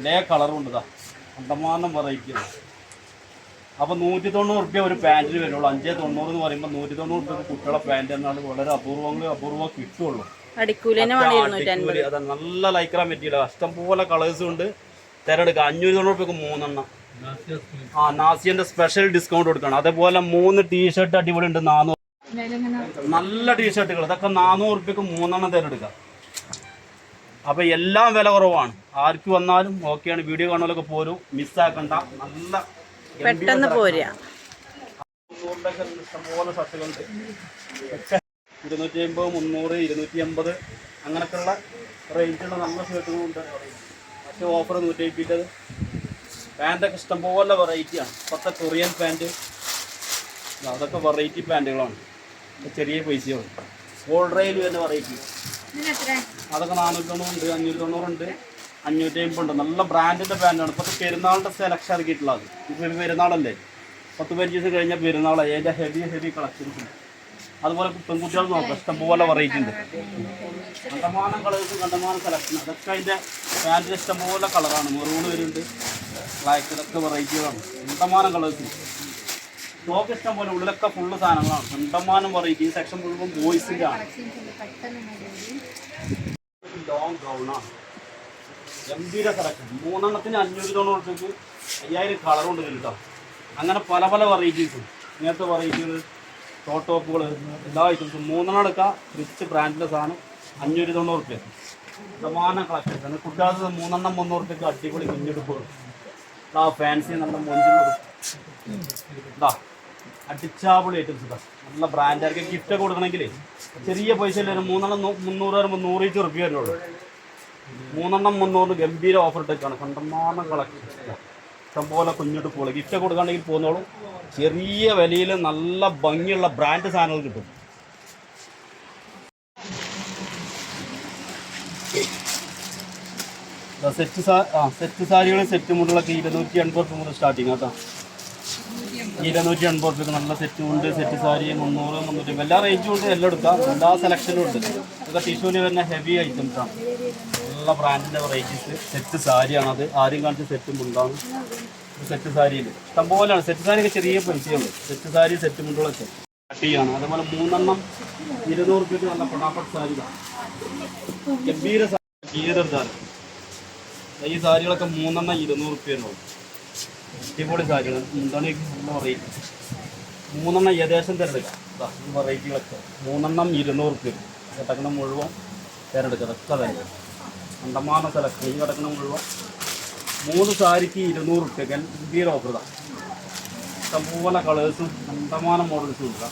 ലേ കളറും ഉണ്ട് ഇതാ കണ്ടമാനം വെറൈറ്റി ആണ്. അപ്പോൾ നൂറ്റി തൊണ്ണൂറ് റുപ്യ ഒരു പാന്റിന് വരുള്ളൂ. അഞ്ചേ തൊണ്ണൂറ് എന്ന് പറയുമ്പോൾ നൂറ്റി തൊണ്ണൂറ് റുപ്യക്ക് കുട്ടികളെ പാന്റ് എന്നാണ് വളരെ അപൂർവങ്ങൾ അപൂർവം കിട്ടുള്ളൂ അടിക്കൂലിന് വേണ്ടി ഇരുന്നൂറ്റി അൻപത്. നല്ല ലൈക്ര മെറ്റീരിയൽ ഇഷ്ടംപോലെ കളേഴ്സും ഉണ്ട്. തിരഞ്ഞെടുക്കുക അഞ്ഞൂറ്റി തൊണ്ണൂറ് റുപ്യക്ക് മൂന്നെണ്ണം. ആ നാസിയന്റെ സ്പെഷ്യൽ ഡിസ്കൗണ്ട് കൊടുക്കണം. അതേപോലെ മൂന്ന് ടീഷർട്ട് അടിപൊളി ഉണ്ട്. നാനൂറ്. നല്ല ടീഷർട്ടുകൾ ഇതൊക്കെ നാനൂറ് റുപ്യക്ക് മൂന്നെണ്ണം തിരഞ്ഞെടുക്കുക അപ്പൊ എല്ലാം വില കുറവാണ്. ആർക്ക് വന്നാലും ഓക്കെയാണ് വീഡിയോ കാണാനൊക്കെ പോരും. മിസ്സാക്കണ്ട നല്ല പെട്ടെന്ന് പോരാ. ഇഷ്ടംപോലെ ഷർട്ടുകളുണ്ട് ഇരുന്നൂറ്റി അമ്പത് മുന്നൂറ് ഇരുന്നൂറ്റി അമ്പത് അങ്ങനെയൊക്കെയുള്ള റേഞ്ചുള്ള നല്ല ഷർട്ടുകൾ ഉണ്ട്. മറ്റേ ഓഫർ നൂറ്റി അമ്പത് പാന്റൊക്കെ ഇഷ്ടംപോലെ വെറൈറ്റിയാണ് ഇപ്പോഴത്തെ കൊറിയൻ പാന്റ് അതൊക്കെ വെറൈറ്റി പാന്റുകളാണ് ചെറിയ പൈസയാണ്. ഓൾഡ്രയിൽ വരുന്ന വെറൈറ്റി അതൊക്കെ നാനൂറ്റി തൊണ്ണൂറുണ്ട് അഞ്ഞൂറ്റി തൊണ്ണൂറുണ്ട് അഞ്ഞൂറ്റി അമ്പതുണ്ട് നല്ല ബ്രാൻഡിന്റെ പാന്റാണ് ഇപ്പോഴത്തെ പെരുന്നാളിന്റെ സെലക്ഷൻ ഇറക്കിയിട്ടുള്ളത്. ഇപ്പോൾ പെരുന്നാളല്ലേ? പത്ത് ദിവസം കഴിഞ്ഞാൽ പെരുന്നാളായി അതിന്റെ ഹെവി ഹെവി കളക്ഷൻസ് ഉണ്ട് അതുപോലെ പെൺകുട്ടികൾ നോക്കാം. ഇഷ്ടംപോലെ വെറൈറ്റി ഉണ്ട്. കണ്ടമാനം കളേഴ്സും കണ്ടമാനം സെലക്ഷൻ അതൊക്കെ അതിന്റെ പാന്റിൽ ഇഷ്ടംപോലെ കളറാണ് മെറൂൺ വരുന്നുണ്ട്. ബ്ലാക്ക് ഇതൊക്കെ വെറൈറ്റികളാണ് കണ്ടമാനം കളേഴ്സ് സ്റ്റോക്ക് ഇഷ്ടം പോലെ ഉള്ളിലൊക്കെ ഫുള്ള് സാധനങ്ങളാണ്. കണ്ടമാനം വെറൈറ്റി സെക്ഷൻ മുഴുവൻ ബോയ്സിന്റെ ആണ്. ലോങ് ഗൗണാണ് ഗംഭീര സെലക്ഷൻ മൂന്നെണ്ണത്തിന് അഞ്ഞൂറ് തൊണ്ണൂറ് കൊടുത്തേക്ക് അയ്യായിരം കളറുണ്ട് കേട്ടോ അങ്ങനെ പല പല വെറൈറ്റീസും ഇങ്ങനത്തെ വെറൈറ്റികൾ ഷോർട്ട് ടോപ്പുകൾ എല്ലാ ഐറ്റംസും മൂന്നെണ്ണം എടുക്കുക റിച്ച് ബ്രാൻഡിന്റെ സാധനം അഞ്ഞൂറ്റി തൊണ്ണൂറ് റുപ്യ. സമാന ആണ്. കുട്ടികൾക്ക് മൂന്നെണ്ണം മുന്നൂറ് റുപ്യക്ക് അടിപൊളി കുഞ്ഞെടുപ്പുകൾ. ആ ഫാൻസി നല്ല മൊഞ്ചുള്ളത് ഇതാ അടിച്ചാപൊളി ഐറ്റംസ് ഇതാ. നല്ല ബ്രാൻഡുകാർക്ക് ഗിഫ്റ്റ് കൊടുക്കണമെങ്കിൽ ചെറിയ പൈസ ഇല്ല. മൂന്നെണ്ണം മുന്നൂറ് വരുമ്പോൾ നൂറ് റുപ്യ വരുന്നുള്ളൂ. മൂന്നെണ്ണം മുന്നൂറ് ഗംഭീര ഓഫർ ഇട്ടേക്കാണ്. കണ്ടമാനം കളക്ഷൻ ഇഷ്ടംപോലെ കുഞ്ഞിട്ട് പോകുള്ളൂ ഗിഫ്റ്റ് കൊടുക്കുകയാണെങ്കിൽ പോന്നോളൂ. ചെറിയ വിലയിൽ നല്ല ഭംഗിയുള്ള ബ്രാൻഡ് സാധനങ്ങൾ കിട്ടും. സെറ്റ് സാ ആ സെറ്റ് സാരികൾ സെറ്റ് മുണ്ടുകളൊക്കെ ഇരുന്നൂറ്റി എൺപത് രൂപ മുതൽ സ്റ്റാർട്ടിങ് കേട്ടോ ഇരുന്നൂറ്റി എൺപത് രൂപയ്ക്ക് നല്ല സെറ്റ് ഉണ്ട് സെറ്റ് സാരി മുന്നൂറ് മുന്നൂറ്റി എല്ലാ റേഞ്ചും ഉണ്ട് എല്ലാം എടുക്കാം. എല്ലാ സെലക്ഷനും ഉണ്ട്. ഇതൊക്കെ ടിഷ്യൂൽ വരുന്ന ഹെവി ഐറ്റംസ് ആണ് നല്ല ബ്രാൻഡിന്റെ വെറൈറ്റീസ് സെറ്റ് സാരിയാണത്. ആദ്യം കാണിച്ച സെറ്റ് മുണ്ടാണ്. സെറ്റ് സാരിയിൽ ഇഷ്ടംപോലെയാണ് സെറ്റ് സാരിയൊക്കെ ചെറിയ പൈസയുള്ളൂ സെറ്റ് സാരി സെറ്റ് മുണ്ടുകളൊക്കെ. കട്ടിയാണ്. അതേപോലെ മൂന്നെണ്ണം ഇരുന്നൂറ് രൂപയ്ക്ക് നല്ല പൊട്ടാപ്പട്ട് സാരി ഗംഭീര സാരി. ഏതെടുത്താലും ഈ സാരികളൊക്കെ മൂന്നെണ്ണം ഇരുന്നൂറ് രൂപയുള്ളൂ അടിപൊളി സാരികൾ ഈ നല്ല മൂന്നെണ്ണം ഏകദേശം തിരഞ്ഞെടുക്കാം. വെറൈറ്റികളൊക്കെ മൂന്നെണ്ണം ഇരുന്നൂറ് രൂപ കിടക്കണം മുഴുവൻ തിരഞ്ഞെടുക്കുക അതൊക്കെ തന്നെ കണ്ടമാനം സെലക്ട് ഈ കിടക്കണം മുഴുവൻ മൂന്ന് സാരിക്ക് ഇരുന്നൂറ് റുപ്യ ഇന്ത്യയിൽ ഓഫർ ഇതാ. ഇഷ്ടംപോലെ കളേഴ്സും കണ്ടമാന മോഡൽസും ഉണ്ട്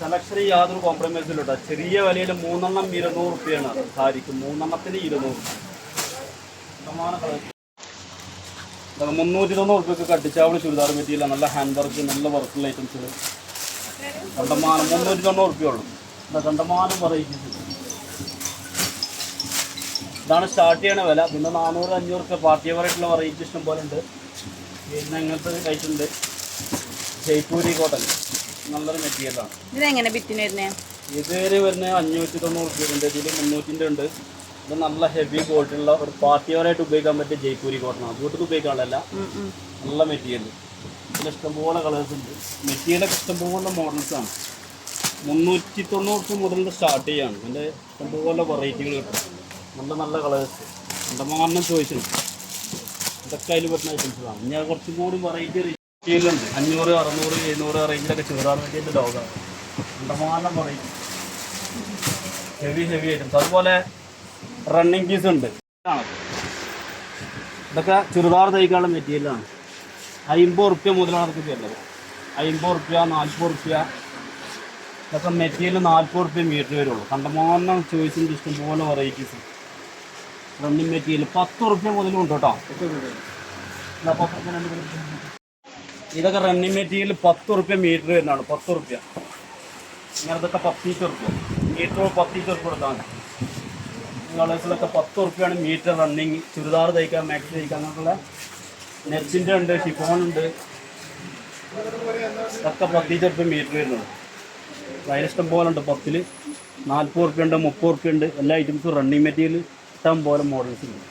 സെലക്ഷന് യാതൊരു കോംപ്രമൈസും ഇല്ല ചെറിയ വിലയിൽ മൂന്നെണ്ണം ഇരുന്നൂറ് റുപ്യാണ് സാരിക്ക്. മൂന്നെണ്ണത്തിന് ഇരുന്നൂറ്. കണ്ടമാന കളേഴ്സ് മുന്നൂറ്റി തൊണ്ണൂറ് റുപ്യക്ക് കട്ടിച്ചാവളി ചുരിദാർ പറ്റിയില്ല നല്ല ഹാൻഡ് വർക്ക് നല്ല വർക്കുള്ള ഐറ്റംസുകൾ കണ്ടമാനം മുന്നൂറ്റി തൊണ്ണൂറ് റുപ്യ ഉള്ളൂ. കണ്ടമാനം വെറൈറ്റീസ് ഇതാണ് സ്റ്റാർട്ട് ചെയ്യണ വില. പിന്നെ നാനൂറ് അഞ്ഞൂറ് പാർട്ടി വെറൈറ്റിയുള്ള വെറൈറ്റി ഇഷ്ടം പോലെ ഉണ്ട്. പിന്നെ ഇങ്ങനത്തെ കഴിച്ചുണ്ട് ജയ്പൂരി കോട്ടൺ നല്ലൊരു മെറ്റീരിയലാണ് ഇതെങ്ങനെ ബിറ്റിന് വരുന്നത് ഇതുവരെ വരുന്ന? അഞ്ഞൂറ്റി തൊണ്ണൂറ് ഉണ്ട്. ഇതിൽ മുന്നൂറ്റിന്റെ ഉണ്ട്. ഇത് നല്ല ഹെവി ക്വാളിറ്റിയുള്ള ഒരു പാർട്ടി വെയറായിട്ട് ഉപയോഗിക്കാൻ പറ്റിയ ജയ്പൂരി കോട്ടണാണ് വീട്ടിൽ ഉപയോഗിക്കാനുള്ള നല്ല മെറ്റീരിയൽ ഇതിൽ ഇഷ്ടംപോലെ കളേഴ്സ് ഉണ്ട്. മെറ്റീരിയലൊക്കെ ഇഷ്ടംപോലെ മോഡൽസ് ആണ്. മുന്നൂറ്റി തൊണ്ണൂറ് മുതൽ സ്റ്റാർട്ട് ചെയ്യാണ്. അതിന്റെ ഇഷ്ടംപോലെ വെറൈറ്റികൾ കിട്ടും. നല്ല നല്ല കളേഴ്സ് എന്റെ മാറിനും ചോദിച്ചിട്ടുണ്ട് ഇതൊക്കെ അതിൽ പറ്റുന്ന ഐറ്റംസാണ് അത് കുറച്ചും കൂടി വെറൈറ്റി റേറ്റിലുണ്ട് അഞ്ഞൂറ് അറുന്നൂറ് എഴുന്നൂറ് റേഞ്ചിലൊക്കെ ചുരിദാർ വേണ്ടിയിട്ട് ലോകമാണ് മാറിനും വെറൈറ്റി ഹെവി ഹെവി ഐറ്റംസ് അതുപോലെ റണ്ണിങ് പീസ് ഉണ്ട്. ഇതൊക്കെ ചുരിദാർ തയ്ക്കാനുള്ള മെറ്റീരിയലാണ് അയിമ്പത് റുപ്യ മുതലാണ് അതൊക്കെ വരുന്നത് അയിമ്പത് റുപ്യ നാൽപ്പത് റുപ്യ ഇതൊക്കെ മെറ്റീരിയൽ നാൽപ്പത് റുപ്യ മീറ്റർ വരുള്ളൂ കണ്ടമാനം ചോയ്സിന്റെ ഇഷ്ടംപോലെ വെറൈറ്റീസ് റണ്ണിങ് മെറ്റീരിയൽ പത്ത് റുപ്യ മുതലും ഉണ്ട് കേട്ടോ. ഇതൊക്കെ റണ്ണിങ് മെറ്റീരിയൽ പത്ത് റുപ്യ മീറ്റർ വരുന്നതാണ് പത്ത് റുപ്യ ഇങ്ങനത്തൊക്കെ പത്തീറ്റ് റുപ്യ മീറ്റർ പത്തീറ്റ് റുപ്യ കൊടുത്താണ് നിങ്ങളൊക്കെ പത്ത് റുപ്യാണ് മീറ്റർ റണ്ണിങ് ചുരിദാർ തയ്ക്കാൻ മാക്സി തയ്ക്കാൻ അങ്ങനെയുള്ള നെറ്റിന്റെ ഉണ്ട് ഷിഫോൺ ഉണ്ട്. ഇതൊക്കെ പത്തീറ്റ് റുപ്യ മീറ്റർ വരുന്നത്. അതിലിഷ്ടം പോലെ ഉണ്ട് പത്തിൽ നാൽപ്പത് റുപ്യ ഉണ്ട് മുപ്പത് റുപ്യ ഉണ്ട്. എല്ലാ ഐറ്റംസും റണ്ണിങ് മെറ്റീരിയൽ ഇഷ്ടം പോലെ മോഡൽസ് ഉണ്ട്.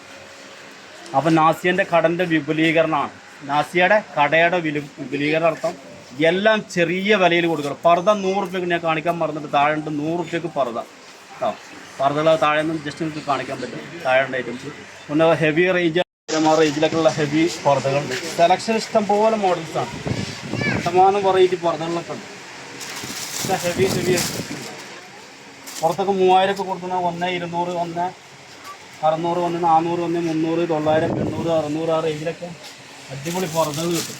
അപ്പോൾ നാസിയന്റെ കടന്റെ വിപുലീകരണമാണ്. നാസിയയുടെ കടയുടെ വിലു വിപുലീകരണ അർത്ഥം എല്ലാം ചെറിയ വിലയിൽ കൊടുക്കണം. പർദ്ദ നൂറ് റുപ്യക്ക് ഞാൻ കാണിക്കാൻ മറന്നിട്ട് താഴെ ഉണ്ട് നൂറ് റുപ്യക്ക് പർദ്ദ. കേട്ടോ പർദ്ദകൾ താഴെ നിന്ന് ജസ്റ്റ് നിങ്ങൾക്ക് കാണിക്കാൻ പറ്റും. താഴെ ഉണ്ട് ഐറ്റംസ് പിന്നെ ഹെവി റേഞ്ച് റേഞ്ചിലൊക്കെയുള്ള ഹെവി പർദ്ദകളുണ്ട്. സെലക്ഷൻ ഇഷ്ടം പോലെ മോഡൽസാണ് ശതമാനം വെറൈറ്റി പർദ്ദകളൊക്കെ ഉണ്ട്. ഹെവി ഹെവി പുറത്തൊക്കെ മൂവായിരമൊക്കെ കൊടുക്കുന്ന ഒന്ന് ഇരുന്നൂറ് ഒന്ന് അറുന്നൂറ് വന്ന് നാനൂറ് വന്ന് മുന്നൂറ് തൊള്ളായിരം എണ്ണൂറ് അറുന്നൂറ് ആ റേഞ്ചിലൊക്കെ അടിപൊളി പുറത്ത് കിട്ടും.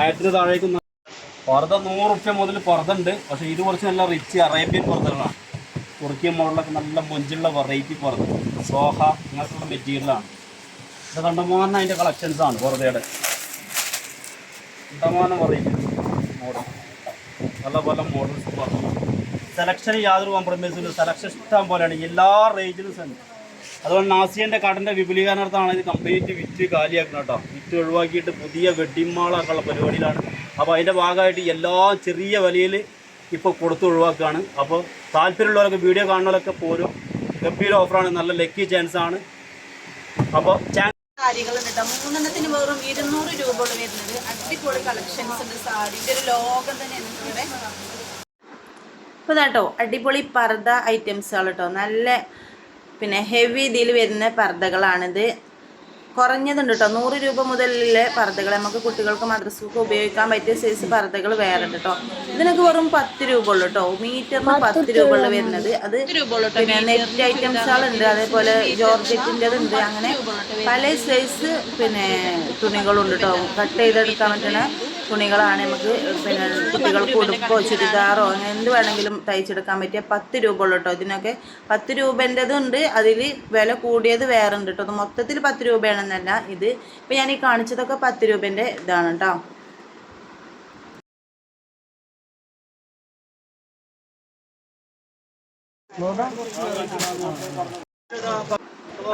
ആയിരത്തിന് താഴേക്ക് പുറത്ത് പുറത നൂറ് റുപ്യ മുതൽ പുറത്തുണ്ട് പക്ഷെ ഇത് കുറച്ച് നല്ല റിച്ച് അറേബ്യൻ പുറത്തുകളാണ് തുർക്കിയ മോഡലൊക്കെ നല്ല മൊഞ്ചുള്ള വെറൈറ്റി പുറത്ത് സോഹ അങ്ങനത്തുള്ള മെറ്റീരിയലാണ് ഇത് കണ്ടമാനം അതിന്റെ കളക്ഷൻസാണ് ആണ് പുറതയുടെ. കണ്ടമാനം വെറൈറ്റി മോഡൽ പല പല മോഡൽസ് പുറത്തു സെലക്ഷൻ യാതൊരു കോംപ്രമൈസും സെലക്ഷൻ ഇഷ്ടം പോലെയാണ്. എല്ലാ റേഞ്ചിലും ഉണ്ട് അതുപോലെ നാസിയന്റെ കടന്റെ വിപുലീകരണത്താണ് ഇത് കംപ്ലീറ്റ് വിറ്റ് കാലിയാക്കുന്നത് കേട്ടോ. വിറ്റ് ഒഴിവാക്കിയിട്ട് പുതിയ വെഡിങ് മാളൊക്കെയുള്ള പരിപാടിയിലാണ്. അപ്പോൾ അതിന്റെ ഭാഗമായിട്ട് എല്ലാ ചെറിയ വിലയിൽ ഇപ്പോൾ കൊടുത്തു ഒഴിവാക്കുകയാണ്. അപ്പോൾ താല്പര്യമുള്ളവരൊക്കെ വീഡിയോ കാണുന്നവരൊക്കെ പോരും. ഗംഭീര ഓഫറാണ് നല്ല ലക്കി ചാൻസ് ആണ്. അപ്പോൾ മൂന്നെണ്ണത്തിന് വെറും ഇരുന്നൂറ് രൂപ വരുന്നത്. അടിപൊളി കളക്ഷൻസ് ഉണ്ട് സാരിന്റെ ഒരു ലോകം തന്നെയാണ് ഇവിടെ. അപ്പോൾ അടിപൊളി പർദ്ദ ഐറ്റംസുകൾ കേട്ടോ. നല്ല പിന്നെ ഹെവി ഇതിൽ വരുന്ന പർദ്ദകളാണിത്. കുറഞ്ഞതുണ്ട് കേട്ടോ നൂറ് രൂപ മുതലുള്ള പർദ്ദകൾ നമുക്ക് കുട്ടികൾക്ക് മദ്രസക്ക് ഉപയോഗിക്കാൻ പറ്റിയ സൈസ് പർദ്ദകൾ വേറെ ഉണ്ട് കേട്ടോ ഇതിനൊക്കെ വെറും പത്ത് രൂപ ഉള്ളു കേട്ടോ മീറ്ററിന് പത്ത് രൂപ ഉള്ളു വരുന്നത്. അത് പിന്നെ നെറ്റ് ഐറ്റംസുകളുണ്ട് അതേപോലെ ജോർജറ്റിന്റെത് ഉണ്ട് അങ്ങനെ പല സൈസ് പിന്നെ തുണികളുണ്ട് കേട്ടോ കട്ട് ചെയ്തെടുക്കാൻ പറ്റുന്ന തുണികളാണ് നമുക്ക് പിന്നെ കുട്ടികൾക്ക് ഉടുപ്പോ ചുരിദാറോ അങ്ങനെ എന്ത് വേണമെങ്കിലും തയ്ച്ചെടുക്കാൻ പറ്റിയ പത്ത് രൂപ ഉള്ളു കേട്ടോ. ഇതിനൊക്കെ പത്ത് രൂപന്റെതുണ്ട് അതിൽ വില കൂടിയത് വേറെ ഉണ്ട് കേട്ടോ. അത് മൊത്തത്തിൽ പത്ത് രൂപയാണെന്നല്ല ഇത്. ഇപ്പം ഞാൻ ഈ കാണിച്ചതൊക്കെ പത്ത് രൂപേന്റെ ഇതാണ് കേട്ടോ.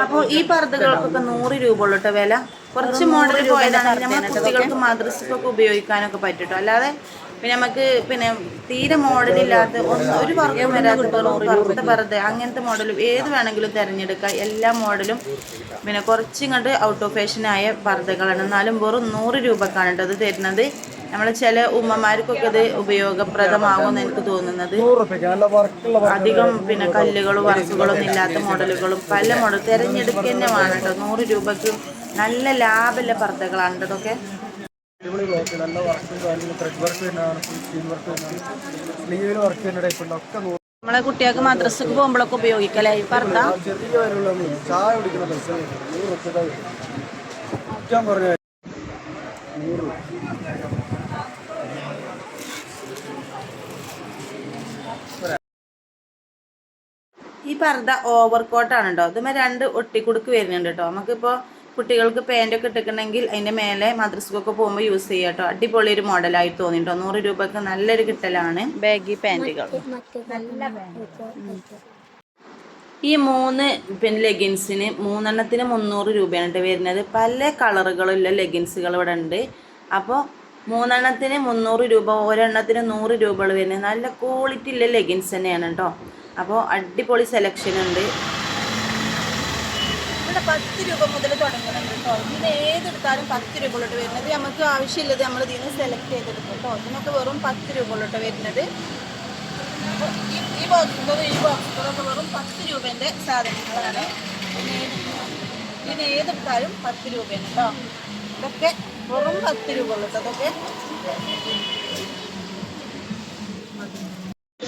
അപ്പോൾ ഈ പർദ്ദകൾക്കൊക്കെ നൂറ് രൂപ ഉള്ളു വില. കുറച്ച് മോഡൽ പോയതാണ്. നമ്മൾ കുട്ടികൾക്ക് മദ്രസക്കൊക്കെ ഉപയോഗിക്കാനൊക്കെ പറ്റും കേട്ടോ അല്ലാതെ പിന്നെ നമുക്ക് പിന്നെ തീരെ മോഡലില്ലാത്ത ഇല്ലാത്ത ഒരു വർഗം വരാത്ത വെറും കറുത്ത പർദ്ദ അങ്ങനത്തെ മോഡലും ഏത് വേണമെങ്കിലും തിരഞ്ഞെടുക്കാം. എല്ലാ മോഡലും പിന്നെ കുറച്ചിങ്ങോട്ട് ഔട്ട് ഓഫ് ഫാഷനായ പർദ്ദകളാണ്. എന്നാലും വെറും നൂറ് രൂപക്കാണ് കേട്ടോ അത് തരുന്നത്. നമ്മൾ ചില ഉമ്മമാർക്കൊക്കെ ഇത് ഉപയോഗപ്രദമാകുമെന്ന് എനിക്ക് തോന്നുന്നത്. അധികം പിന്നെ കല്ലുകളും വർക്കുകളൊന്നും ഇല്ലാത്ത മോഡലുകളും പല മോഡൽ തിരഞ്ഞെടുക്കുക തന്നെ വേണം കേട്ടോ. നൂറ് രൂപയ്ക്ക് നല്ല ലാഭമുള്ള പർദ്ദകളാണ് ഇതൊക്കെ. നല്ല വർക്കും നമ്മളെ കുട്ടികൾക്ക് മദ്രസക്ക് പോകുമ്പോഴൊക്കെ ഉപയോഗിക്കലേ കാര്യമുള്ള ചായ ഈ പർദ്ദ ഓവർ കോട്ടാണ് കേട്ടോ ഇതുമ്മ രണ്ട് ഒട്ടിക്കുടുക്ക് വരുന്നുണ്ട് കേട്ടോ നമുക്കിപ്പോൾ കുട്ടികൾക്ക് പാന്റൊക്കെ ഇട്ടിട്ടുണ്ടെങ്കിൽ അതിന്റെ മേലെ മദ്രസക്കൊക്കെ പോകുമ്പോൾ യൂസ് ചെയ്യാം കേട്ടോ അടിപൊളി ഒരു മോഡലായി തോന്നിട്ടോ നൂറ് രൂപക്ക് നല്ലൊരു കിട്ടലാണ് ബാഗി പാന്റുകൾ ഈ മൂന്ന് പിന്നെ ലെഗിൻസിന് മൂന്നെണ്ണത്തിന് മുന്നൂറ് രൂപയാണ് കേട്ടോ വരുന്നത്. പല കളറുകളുള്ള ലെഗിൻസുകൾ ഇവിടെ ഉണ്ട്. അപ്പോൾ മൂന്നെണ്ണത്തിന് മുന്നൂറ് രൂപ ഒരെണ്ണത്തിന് നൂറ് രൂപകൾ വരുന്നത്. നല്ല ക്വാളിറ്റി ഉള്ള ലെഗിൻസ് തന്നെയാണ് കേട്ടോ അപ്പോൾ അടിപൊളി സെലക്ഷൻ ഉണ്ട്. ഇവിടെ പത്ത് രൂപ മുതൽ തുടങ്ങുന്നുണ്ട് ഇതിന് ഏതെടുത്താലും പത്ത് രൂപ ഉള്ളിട്ട് വരുന്നത് നമുക്ക് ആവശ്യമുള്ളത് നമ്മൾ ഇതിൽ നിന്ന് സെലക്ട് ചെയ്തെടുക്കും കേട്ടോ. ഇതിനൊക്കെ വെറും പത്ത് രൂപ ഉള്ളിട്ട് വരുന്നത് ഈ ബോക്സ് ബോക്സുകളും ഈ ബോക്സുകളൊക്കെ വെറും പത്ത് രൂപേന്റെ സാധനങ്ങളാണ്. ഇതിന് ഏതെടുത്താലും പത്ത് രൂപയാണ് കേട്ടോ. ഇതൊക്കെ വെറും പത്ത് രൂപ ഉള്ളൂ അതൊക്കെ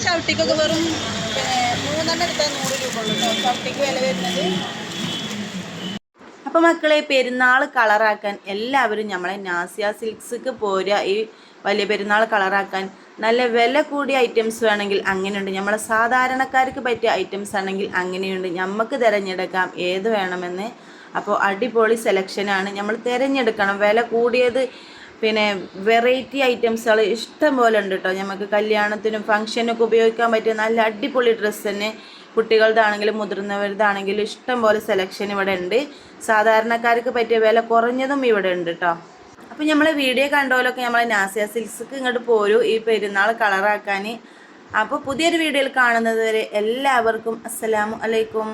ചവിട്ടിക്കൊക്കെ വെറും ചവിട്ടിക്ക് വില മക്കളെ പെരുന്നാൾ കളറാക്കാൻ എല്ലാവരും നമ്മളെ നാസിയ സിൽക്സ്ക്ക് പോരുക. ഈ വലിയ പെരുന്നാൾ കളറാക്കാൻ നല്ല വില കൂടിയ ഐറ്റംസ് വേണമെങ്കിൽ അങ്ങനെയുണ്ട്. നമ്മളെ സാധാരണക്കാർക്ക് പറ്റിയ ഐറ്റംസ് ആണെങ്കിൽ അങ്ങനെയുണ്ട്. നമുക്ക് തിരഞ്ഞെടുക്കാം ഏത് വേണമെന്ന്. അപ്പോൾ അടിപൊളി സെലക്ഷനാണ് നമ്മൾ തിരഞ്ഞെടുക്കണം. വില കൂടിയത് പിന്നെ വെറൈറ്റി ഐറ്റംസുകൾ ഇഷ്ടം പോലെ ഉണ്ട് കേട്ടോ നമുക്ക് കല്യാണത്തിനും ഫംഗ്ഷനൊക്കെ ഉപയോഗിക്കാൻ പറ്റിയ നല്ല അടിപൊളി ഡ്രസ്സ് തന്നെ കുട്ടികളുടെ മുതിർന്നവരുടെ ഇഷ്ടം പോലെ സെലക്ഷൻ ഇവിടെ ഉണ്ട്. സാധാരണക്കാർക്ക് പറ്റിയ വില കുറഞ്ഞതും ഇവിടെ ഉണ്ട് കേട്ടോ അപ്പോൾ നമ്മൾ വീഡിയോ കണ്ടോലൊക്കെ നമ്മൾ നാസിയ സിൽസ്ക്ക് ഇങ്ങോട്ട് പോരൂ. ഈ പെരുന്നാൾ കളറാക്കാൻ അപ്പോൾ പുതിയൊരു വീഡിയോയിൽ കാണുന്നത് വരെ എല്ലാവർക്കും അസ്സലാമു അലൈക്കും.